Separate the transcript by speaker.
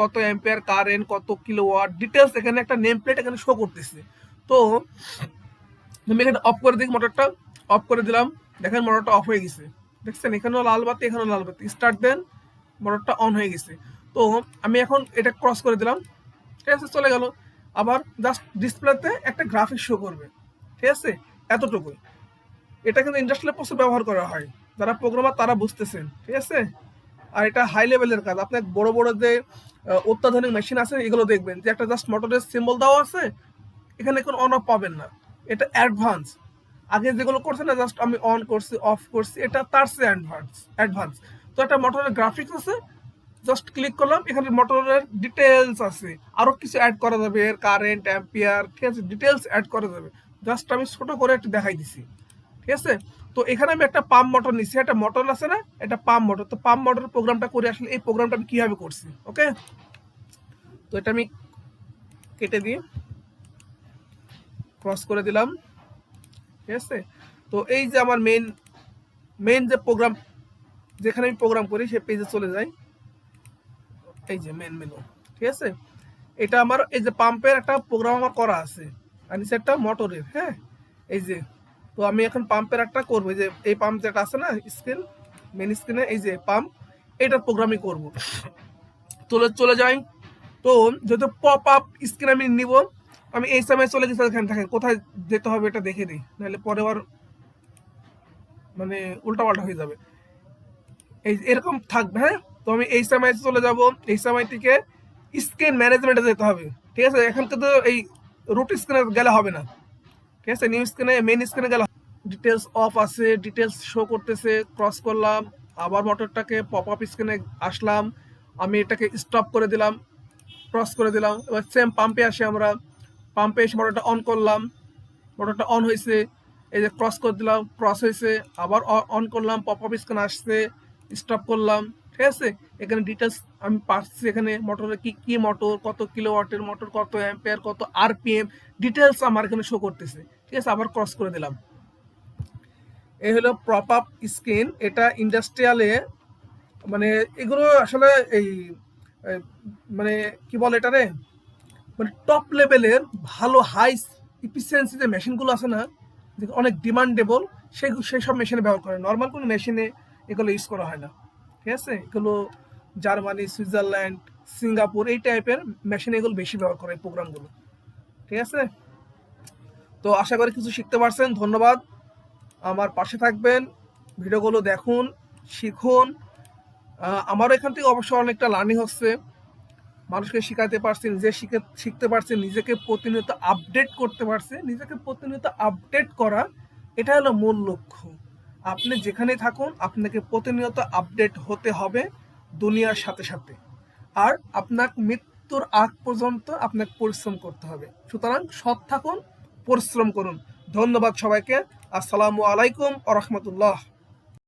Speaker 1: কত ampere current কত kilowatt details এখানে একটা নেম প্লেট এখানে শো করতেছে। তো আমি এখানে অফ করে দিই মোটরটা অফ করে দিলাম। দেখেন মোটরটা অফ হয়ে গেছে। দেখছেন? এখানেও লাল বাতি, এখানেও লাল বাতি। স্টার্ট দেন মোটরটা অন হয়ে গেছে। তো আমি এখন এটা ক্রস করে দিলাম। ঠিক আছে, চলে গেল। আবার জাস্ট ডিসপ্লেতে একটা গ্রাফিক শো করবে। ঠিক আছে? এতটুকুই। এটা কিন্তু ইন্ডাস্ট্রিয়াল প্রসেস ব্যবহার করা হয়। যারা প্রোগ্রামার তারা বুঝতেছেন। ঠিক আছে? আর এটা হাই লেভেলের কাজ। আপনার বড় বড় যে অত্যাধুনিক মেশিন আছে, এগুলো দেখবেন যে একটা জাস্ট মোটরের সিম্বল দেওয়া আছে, এখানে কোনো অন অফ পাবেন না। এটা অ্যাডভান্স আগে যেগুলো করছে না জাস্ট আমি অন করছি অফ করছি, এটা তার সে অ্যাডভান্স অ্যাডভান্স তো একটা মোটরের গ্রাফিক্স আছে জাস্ট ক্লিক করলাম, এখানে মোটরের ডিটেলস আছে। আরও কিছু অ্যাড করা যাবে, এর কারেন্ট অ্যাম্পিয়ার ঠিক আছে? ডিটেলস অ্যাড করা যাবে। জাস্ট আমি ছোটো করে একটু দেখাই দিছি। ঠিক আছে? তো এখানে আমি একটা পাম্প মোটর নিচ্ছি একটা মোটর আছে না? এটা পাম্প মোটর। তো পাম্প মোটর প্রোগ্রামটা করে আসলে এই প্রোগ্রামটা আমি কীভাবে করছি? ওকে? তো এটা আমি কেটে দিয়ে ক্রস করে দিলাম। ঠিক আছে? তো এই যে আমার মেইন মেইন যে প্রোগ্রাম যেখানে আমি প্রোগ্রাম করি সে পেজে চলে যাই। এই যে মেন মেনু ঠিক আছে? এটা আমার, এই যে পাম্পের একটা প্রোগ্রাম আমার করা আছে। আর নিচে একটা মোটরের হ্যাঁ? এই যে তো আমি এখন পাম্পের একটা করব যে, এই পাম্প যেটা আছে না স্ক্রিন মেন স্ক্রিনে এই যে পাম্প এটার প্রোগ্রামই করব। চলে চলে যাই। তো যেহেতু পপ আপ স্ক্রিন আমি নিব, আমি এই সময় চলে গেছি এখানে দেখেন কোথায় যেতে হবে এটা দেখে দিই নাহলে পরে আবার মানে উল্টাপাল্টা হয়ে যাবে। এই এরকম থাকবে হ্যাঁ? তো আমি এই সময় চলে যাব, এই সময় থেকে স্ক্রিন ম্যানেজমেন্টে যেতে হবে, ঠিক আছে? এখন কিন্তু এই রুট স্ক্রিনে গেলে হবে না। ঠিক আছে? নিউ স্ক্রিনে মেন স্ক্রিনে গেলে ডিটেলস অফ আছে ডিটেলস শো করতেছে ক্রস করলাম, আবার মোটরটাকে পপ আপ স্ক্রিনে আসলাম, আমি এটাকে স্টপ করে দিলাম ক্রস করে দিলাম, এবার সেম পাম্পে আসি আমরা। পাম্পে এসে মোটরটা অন করলাম মোটরটা অন হয়েছে, এই যে ক্রস করে দিলাম ক্রস হয়েছে, আবার অন করলাম পপ আপ স্ক্রিন আসছে স্টপ করলাম। ঠিক আছে? এখানে ডিটেলস আমি পাচ্ছি এখানে মোটরের কি কি মোটর কত কিলো ওয়াটের মোটর কত অ্যাম্পিয়ার কত আরপিএম ডিটেলস আমার এখানে শো করতেছে। ঠিক আছে? আবার ক্রস করে দিলাম। এই হলো প্রপ আপ স্ক্রিন এটা ইন্ডাস্ট্রিয়ালে মানে এগুলো আসলে এই মানে কি বলে এটা রে মানে টপ লেভেলের ভালো হাই ইফিসিয়েন্সি যে মেশিনগুলো আছে না, অনেক ডিমান্ডেবল সেই সেই সব মেশিনে ব্যবহার করে। নর্মাল কোনো মেশিনে এগুলো ইউজ করা হয় না। ঠিক আছে? এগুলো জার্মানি, সুইজারল্যান্ড, সিঙ্গাপুর এই টাইপের মেশিন এগুলো বেশি ব্যবহার করে এই প্রোগ্রামগুলো ঠিক আছে? তো আশা করি কিছু শিখতে পারছেন, ধন্যবাদ। আমার পাশে থাকবেন, ভিডিওগুলো দেখুন, শিখুন। আমারও এখান থেকে অবশ্য অনেকটা লার্নিং হচ্ছে। মানুষকে শিখাতে পারছি, নিজে শিখে, শিখতে পারছে, নিজেকে প্রতিনিয়ত আপডেট করতে পারছে, নিজেকে প্রতিনিয়ত আপডেট করা এটা হলো মূল লক্ষ্য। আপনি যেখানে থাকুন, আপনাকে প্রতিনিয়ত আপডেট হতে হবে দুনিয়ার সাথে সাথে। আর আপনার মৃত্যুর আগ পর্যন্ত আপনাকে পরিশ্রম করতে হবে। সুতরাং সৎ থাকুন, পরিশ্রম করুন। ধন্যবাদ সবাইকে। আসসালামু আলাইকুম আ রহমতুল্লাহ।